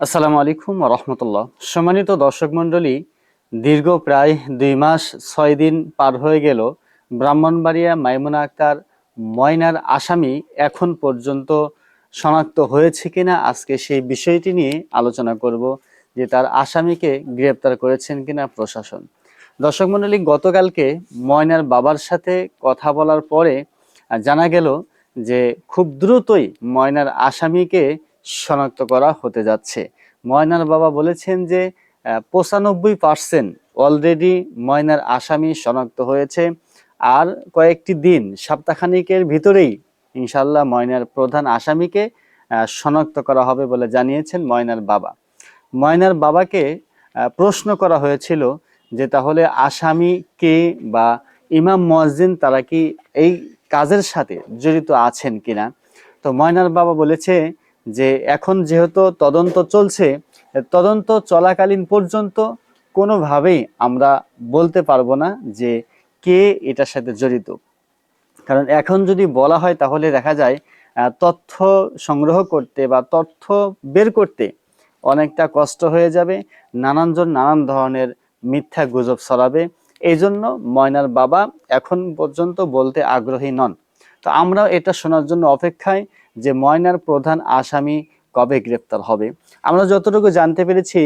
আসসালামু আলাইকুম রহমতুল্লাহ। সম্মানিত দর্শক মণ্ডলী, দীর্ঘ প্রায় দুই মাস ছয় দিন পার হয়ে গেল ব্রাহ্মণবাড়িয়া মাইমুনা আক্তার ময়নার আসামি এখন পর্যন্ত শনাক্ত হয়েছে কিনা আজকে সেই বিষয়টি নিয়ে আলোচনা করব, যে তার আসামিকে গ্রেপ্তার করেছেন কিনা প্রশাসন। দর্শক মণ্ডলী, গতকালকে ময়নার বাবার সাথে কথা বলার পরে জানা গেল যে খুব দ্রুতই ময়নার আসামিকে শনাক্ত করা হতে যাচ্ছে। ময়নার বাবা বলেছেন যে পঁচানব্বই পার্সেন্ট অলরেডি ময়নার আসামি শনাক্ত হয়েছে আর কয়েকটি দিন, সপ্তাহখানিকের ভিতরেই ইনশাল্লাহ ময়নার প্রধান আসামিকে শনাক্ত করা হবে বলে জানিয়েছেন ময়নার বাবা। ময়নার বাবাকে প্রশ্ন করা হয়েছিল যে, তাহলে আসামি কে বা ইমাম মুয়াজ্জিন তারা কি এই কাজের সাথে জড়িত আছেন কিনা? তো ময়নার বাবা বলেছে যে এখন যেহেতু তদন্ত চলছে, তদন্ত চলাকালীন পর্যন্ত কোনোভাবেই আমরা বলতে পারব না যে কে এটার সাথে জড়িত। কারণ এখন যদি বলা হয় তাহলে দেখা যায় তথ্য সংগ্রহ করতে বা তথ্য বের করতে অনেকটা কষ্ট হয়ে যাবে, নানানজন নানান ধরনের মিথ্যা গুজব ছড়াবে। এই জন্য ময়নার বাবা এখন পর্যন্ত বলতে আগ্রহী নন। তো আমরা এটা শোনার জন্য অপেক্ষায় যে ময়নার প্রধান আসামি কবে গ্রেপ্তার হবে। আমরা যতটুকু জানতে পেরেছি,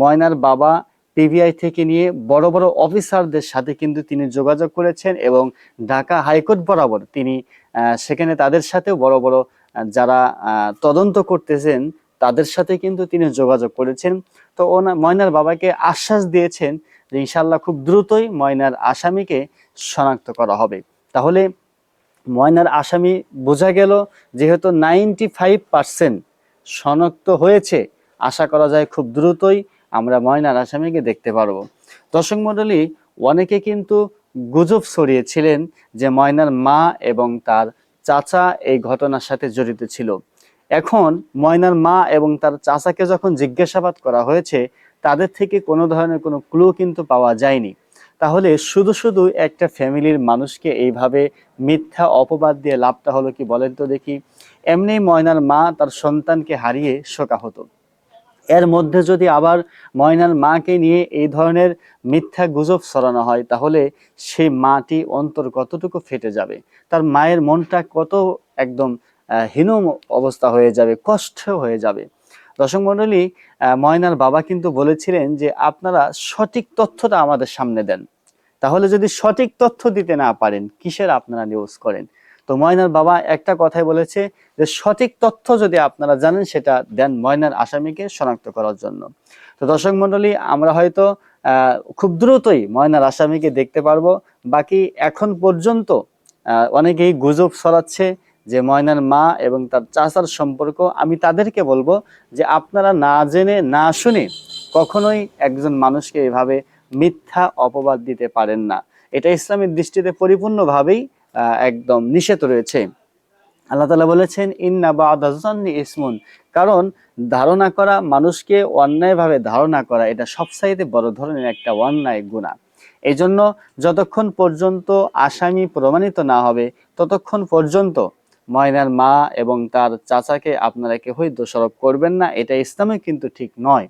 ময়নার বাবা পিবিআই থেকে নিয়ে বড় বড় অফিসারদের সাথে কিন্তু তিনি যোগাযোগ করেছেন এবং ঢাকা হাইকোর্ট বরাবর তিনি সেখানে তাদের সাথেও বড় বড় যারা তদন্ত করতেছেন, তাদের সাথে কিন্তু তিনি যোগাযোগ করেছেন। তো ওনা, ময়নার বাবাকে আশ্বাস দিয়েছেন যে ইনশাল্লাহ খুব দ্রুতই ময়নার আসামিকে শনাক্ত করা হবে। তাহলে ময়নার আসামি বোঝা গেল যেহেতু নাইনটি ফাইভ পার্সেন্ট শনাক্ত হয়েছে। আশা করা যায় খুব দ্রুতই আমরা ময়নার আসামিকে দেখতে পারব। দর্শক মণ্ডলী, অনেকে কিন্তু গুজব ছড়িয়েছিলেন যে ময়নার মা এবং তার চাচা এই ঘটনার সাথে জড়িত ছিল। এখন ময়নার মা এবং তার চাচাকে যখন জিজ্ঞাসাবাদ করা হয়েছে, তাদের থেকে কোনো ধরনের কোনো ক্লু কিন্তু পাওয়া যায়নি। তাহলে শুধু শুধু একটা ফ্যামিলির মানুষকে এইভাবে মিথ্যা অপবাদ দিয়ে লাভটা হলো কি বলেন তো দেখি। এমনি ময়নার মা তার সন্তানকে হারিয়ে শোকা হতো। এর মধ্যে যদি আবার ময়নার মাকে নিয়ে এই ধরনের মিথ্যা গুজব ছড়ানো হয়, তাহলে সেই মাটি অন্তর কতটুকু ফেটে যাবে? তার মায়ের মনটা কত একদম হীন অবস্থা হয়ে যাবে, কষ্ট হয়ে যাবে। দর্শক মণ্ডলী আহ, ময়নার বাবা কিন্তু বলেছিলেন যে আপনারা সঠিক তথ্যটা আমাদের সামনে দেন। তাহলে যদি সঠিক তথ্য দিতে না পারেন কিসের আপনারা নিউজ করেন? তো ময়নার বাবা একটা কথাই বলেছে যে সঠিক তথ্য যদি আপনারা জানেন সেটা দেন ময়নার আসামিকে শনাক্ত করার জন্য। তো দর্শক মণ্ডলী আমরা হয়তো খুব দ্রুতই ময়নার আসামিকে দেখতে পারব। বাকি এখন পর্যন্ত অনেকেই গুজব ছড়াচ্ছে। যে ময়নার মা এবং তার চাচার সম্পর্ক, আমি তাদেরকে বলব যে আপনারা না জেনে, না শুনে কখনোই একজন মানুষকে এভাবে মিথ্যা অপবাদ দিতে পারেন না। এটা ইসলামের দৃষ্টিতে পরিপূর্ণভাবেই একদম নিষেধ রয়েছে। আল্লাহ তালা বলেছেন, ইন্না বা ইসমুন। কারণ ধারণা করা, মানুষকে অন্যায়ভাবে ধারণা করা, এটা সবসাইতে বড় ধরনের একটা অন্যায় গুণা এই জন্য যতক্ষণ পর্যন্ত আসামি প্রমাণিত না হবে, ততক্ষণ পর্যন্ত ময়নার মা এবং তার চাচাকে আপনারা কেউই দোষারোপ করবেন না, এটা ইসলামে কিন্তু ঠিক নয়।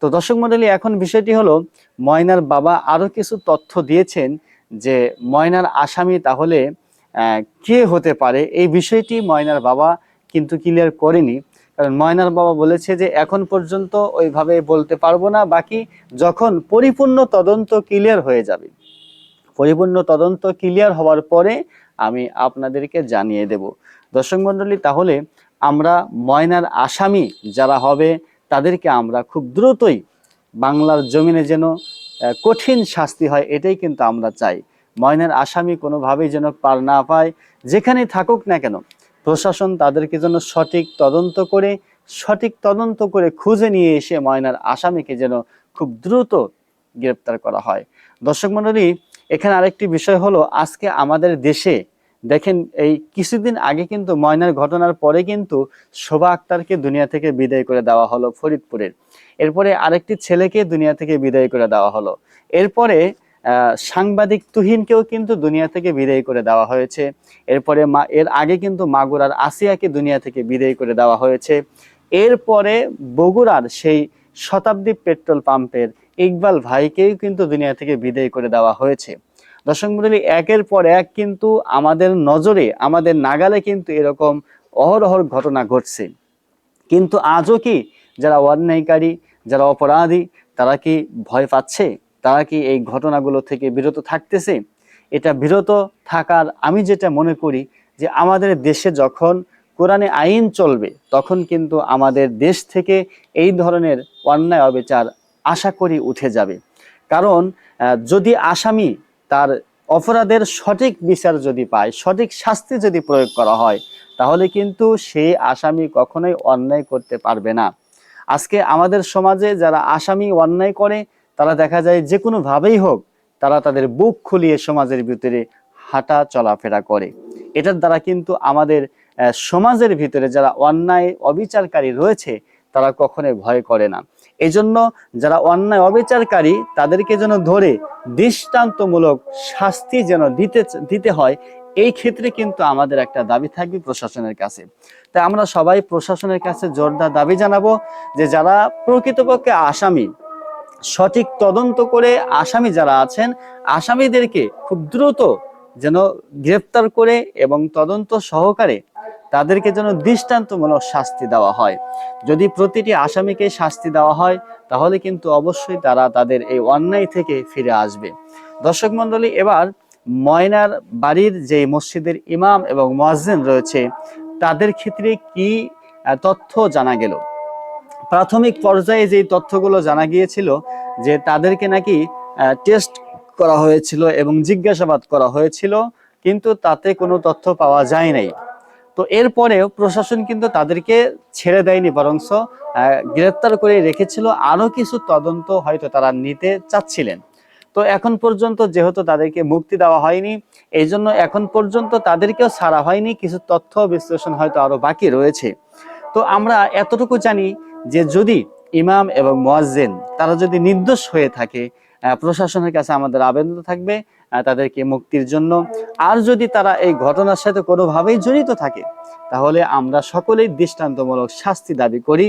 তো দর্শক মন্ডলী এখন বিষয়টি হলো, ময়নার বাবা আরও কিছু তথ্য দিয়েছেন যে ময়নার আসামি তাহলে কে হতে পারে? এই বিষয়টি ময়নার বাবা কিন্তু ক্লিয়ার করেনি। কারণ ময়নার বাবা বলেছে যে, এখন পর্যন্ত ওইভাবে বলতে পারব না, বাকি যখন পরিপূর্ণ তদন্ত ক্লিয়ার হয়ে যাবে। পরিপূর্ণ তদন্ত ক্লিয়ার হওয়ার পরে আমি আপনাদেরকে জানিয়ে দেব। দর্শক মণ্ডলী, তাহলে আমরা ময়নার আসামি যারা হবে, তাদেরকে আমরা খুব দ্রুতই বাংলার জমিনে যেন কঠিন শাস্তি হয়, এটাই কিন্তু আমরা চাই। ময়নার আসামি কোনোভাবেই যেন পার না পায়, যেখানে থাকুক না কেন। প্রশাসন তাদেরকে যেন সঠিক তদন্ত করে, সঠিক তদন্ত করে খুঁজে নিয়ে এসে ময়নার আসামিকে যেন খুব দ্রুত গ্রেপ্তার করা হয়। দর্শক মণ্ডলী এখানে আরেকটি বিষয় হলো, আজকে আমাদের দেশে দেখেন এই কিছুদিন আগে কিন্তু ময়নার ঘটনার পরে কিন্তু শোভা আক্তারকে দুনিয়া থেকে বিদায় করে দেওয়া হলো ফরিদপুরের। এরপরে আরেকটি ছেলেকে দুনিয়া থেকে বিদায় করে দেওয়া হলো। এরপরে সাংবাদিক তুহিনকেও কিন্তু দুনিয়া থেকে বিদায় করে দেওয়া হয়েছে। এরপরে মা, এর আগে কিন্তু মাগুরার আসিয়াকে দুনিয়া থেকে বিদায় করে দেওয়া হয়েছে। এরপরে বগুড়ার সেই শতাব্দী পেট্রোল পাম্পের ইকবাল ভাইকেই কিন্তু দুনিয়া থেকে বিদায় করে দেওয়া হয়েছে। দর্শক মন্ডলী, একের পর এক কিন্তু আমাদের নজরে, আমাদের নাগালে কিন্তু এরকম অহরহর ঘটনা ঘটছে। কিন্তু আজও কি যারা অন্যায়কারী, যারা অপরাধী, তারা কি ভয় পাচ্ছে? তারা কি এই ঘটনাগুলো থেকে বিরত থাকতেছে? এটা বিরত থাকার আমি যেটা মনে করি যে আমাদের দেশে যখন কোরআনে আইন চলবে, তখন কিন্তু আমাদের দেশ থেকে এই ধরনের অন্যায় অবিচার আশা করি উঠে যাবে। কারণ যদি আসামি তার অপরাধের সঠিক বিচার যদি পায়, সঠিক শাস্তি যদি প্রয়োগ করা হয়, তাহলে কিন্তু সেই আসামি কখনোই অন্যায় করতে পারবে না। আজকে আমাদের সমাজে যারা আসামি অন্যায় করে, তারা দেখা যায় যে কোনো ভাবেই হোক, তারা তাদের বুক খুলিয়ে সমাজের ভিতরে হাঁটা চলাফেরা করে। এটার দ্বারা কিন্তু আমাদের সমাজের ভিতরে যারা অন্যায় অবিচারকারী রয়েছে, তারা কখনোই ভয় করে না। এই জন্য যারা অন্যায় অবিচারকারী, তাদেরকে যেন ধরে দৃষ্টান্তমূলক শাস্তি যেন দিতে দিতে হয়, এই ক্ষেত্রে কিন্তু আমাদের একটা দাবি থাকবে প্রশাসনের কাছে। তাই আমরা সবাই প্রশাসনের কাছে জোরদার দাবি জানাব যে যারা প্রকৃতপক্ষে আসামি, সঠিক তদন্ত করে আসামি যারা আছেন, আসামিদেরকে খুব দ্রুত যেন গ্রেফতার করে এবং তদন্ত সহকারে তাদেরকে যেন দৃষ্টান্তমূলক শাস্তি দেওয়া হয়। যদি প্রতিটি আসামিকে শাস্তি দেওয়া হয়, তাহলে কিন্তু অবশ্যই তারা তাদের এই অন্যায় থেকে ফিরে আসবে। দর্শক মন্ডলী এবার ময়নার বাড়ির যে মসজিদের ইমাম এবং মোয়াজ্জেন রয়েছে, তাদের ক্ষেত্রে কি তথ্য জানা গেল? প্রাথমিক পর্যায়ে যে তথ্যগুলো জানা গিয়েছিল, যে তাদেরকে নাকি টেস্ট করা হয়েছিল এবং জিজ্ঞাসাবাদ করা হয়েছিল, কিন্তু তাতে কোনো তথ্য পাওয়া যায় নাই। তো এরপরেও প্রশাসন কিন্তু তাদেরকে ছেড়ে দেয়নি বরংস গ্রেপ্তার করে রেখেছিল। আরও কিছু তদন্ত হয়তো তারা নিতে চাচ্ছিলেন। তো এখন পর্যন্ত যেহেতু তাদেরকে মুক্তি দেওয়া হয়নি এই জন্য এখন পর্যন্ত তাদেরকেও ছাড়া হয়নি। কিছু তথ্য বিশ্লেষণ হয়তো আরও বাকি রয়েছে। তো আমরা এতটুকু জানি যে যদি ইমাম এবং মোয়াজ্জেন তারা যদি নির্দোষ হয়ে থাকে প্রশাসনের কাছে আমাদের আবেদন থাকবে তাদেরকে মুক্তির জন্য। আর যদি তারা এই ঘটনার সাথে কোনোভাবেই জড়িত থাকে, তাহলে আমরা সকলেই দৃষ্টান্তমূলক শাস্তি দাবি করি।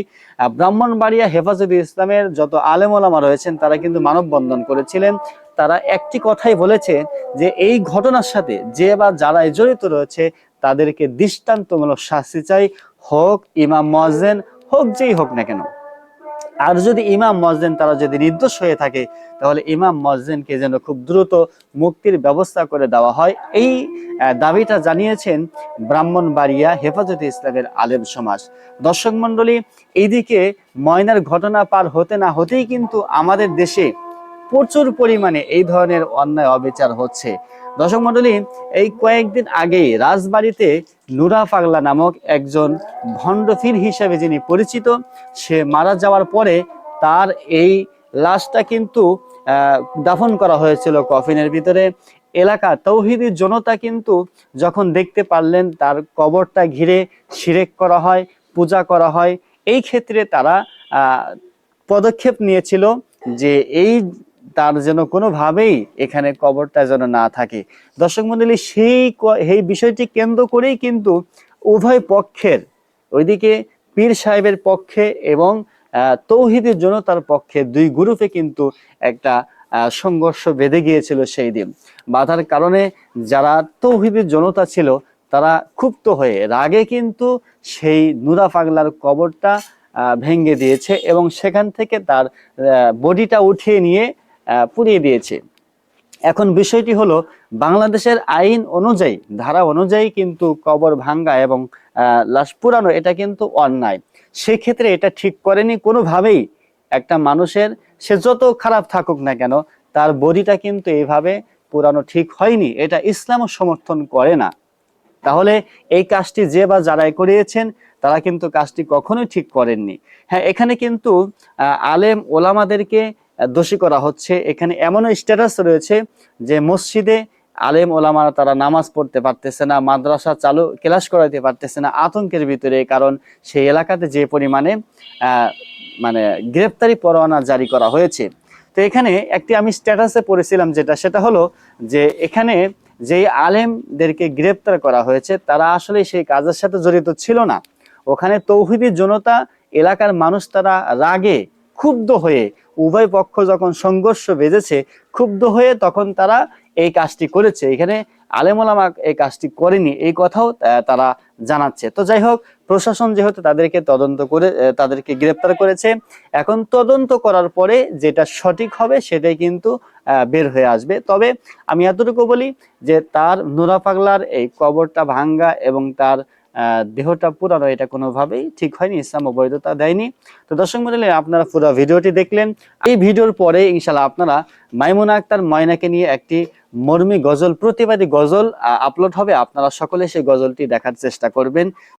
ব্রাহ্মণবাড়িয়া হেফাজতে ইসলামের যত আলেম ওলামা রয়েছেন, তারা কিন্তু মানববন্ধন করেছিলেন। তারা একটি কথাই বলেছে যে, এই ঘটনার সাথে যে বা যারা জড়িত রয়েছে, তাদেরকে দৃষ্টান্তমূলক শাস্তি চাই, হোক ইমাম মজেন হোক যেই হোক না কেন। আর যদি ইমাম মসজিদ তারা যদি নির্দোষ হয়ে থাকে, তাহলে ইমাম মসজিদকে যেন খুব দ্রুত মুক্তির ব্যবস্থা করে দেওয়া হয়। এই দাবিটা জানিয়েছেন ব্রাহ্মণবাড়িয়া হেফাজতে ইসলামের আলেম সমাজ। দর্শক মন্ডলী এইদিকে ময়নার ঘটনা পার হতে না হতেই কিন্তু আমাদের দেশে প্রচুর পরিমাণে এই ধরনের অন্যায় অবিচার হচ্ছে। দর্শক মন্ডলী এই কয়েকদিন আগেই রাজবাড়িতে নুরা পাগলা নামক একজন ভণ্ডফির হিসেবে যিনি পরিচিত, সে মারা যাওয়ার পরে তার এই লাশটা কিন্তু দাফন করা হয়েছিল কফিনের ভিতরে। এলাকা তৌহিদি জনতা কিন্তু যখন দেখতে পারলেন, তার কবরটা ঘিরে শিরেক করা হয়, পূজা করা হয়। এই ক্ষেত্রে তারা পদক্ষেপ নিয়েছিল যে এই তার যেন কোনোভাবেই এখানে কবরটা যেন না থাকে। দর্শক মন্ডলী, সেই এই বিষয়টি কেন্দ্র করেই কিন্তু উভয় পক্ষের, ওইদিকে পীর সাহেবের পক্ষে এবং তৌহিদের জনতার পক্ষে দুই গ্রুপে কিন্তু একটা সংঘর্ষ বেঁধে গিয়েছিল সেই দিন। বাধার কারণে যারা তৌহিদের জনতা ছিল, তারা ক্ষুব্ধ হয়ে রাগে কিন্তু সেই নুরা পাগলার কবরটা ভেঙে দিয়েছে এবং সেখান থেকে তার বডিটা উঠিয়ে নিয়ে পুড়িয়ে দিয়েছে। এখন বিষয়টি হলো, বাংলাদেশের আইন অনুযায়ী, ধারা অনুযায়ী কিন্তু কবর ভাঙ্গা এবং লাশ পুরানো, এটা কিন্তু অন্যায়। সেক্ষেত্রে এটা ঠিক করেনি কোনোভাবেই একটা মানুষের, সে যত খারাপ থাকুক না কেন, তার বডিটা কিন্তু এইভাবে পুরানো ঠিক হয়নি, এটা ইসলামও সমর্থন করে না। তাহলে এই কাজটি যে বা যারাই করিয়েছেন, তারা কিন্তু কাজটি কখনোই ঠিক করেননি। হ্যাঁ এখানে কিন্তু আলেম ওলামাদেরকে দোষী করা হচ্ছে। এখানে এমনও স্ট্যাটাস রয়েছে যে মসজিদে আলেম ওলামারা তারা নামাজ পড়তে পারতেছে না, মাদ্রাসা চালু, ক্লাস করাতে পারতেছে না আতঙ্কের ভিতরে, কারণ সেই এলাকাতে যে পরিমাণে মানে গ্রেপ্তারি পরোয়ানা জারি করা হয়েছে। তো এখানে একটি আমি স্ট্যাটাসে পড়েছিলাম যেটা, সেটা হলো যে এখানে যেই আলেমদেরকে গ্রেপ্তার করা হয়েছে, তারা আসলে সেই কাজের সাথে জড়িত ছিল না। ওখানে তৌহিদি জনতা এলাকার মানুষ তারা রাগে ক্ষুব্ধ হয়ে উভয় পক্ষ যখন সংঘর্ষ বেজেছে ক্ষুব্ধ হয়ে তখন তারা এই কাজটি করেছে। এখানে আলেমোলামা এই কাজটি করেনি, এই কথাও তারা জানাচ্ছে। তো যাই হোক, প্রশাসন যেহেতু তাদেরকে তদন্ত করে তাদেরকে গ্রেপ্তার করেছে, এখন তদন্ত করার পরে যেটা সঠিক হবে সেটাই কিন্তু বের হয়ে আসবে। তবে আমি এতটুকু বলি যে তার নোরা পাগলার এই কবরটা ভাঙ্গা এবং তার দেহটা পুরানো, এটা কোনোভাবেই ঠিক হয়নি, ইসলাম অবৈধতা দেয়নি। তো দর্শক মন্ডলী, আপনারা পুরো ভিডিওটি দেখলেন। এই ভিডিওর পরে ইনশাল্লাহ আপনারা মাইমুনা আক্তার ময়নাকে নিয়ে একটি মর্মী গজল, প্রতিবাদী গজল আপলোড হবে। আপনারা সকলে সেই গজলটি দেখার চেষ্টা করবেন।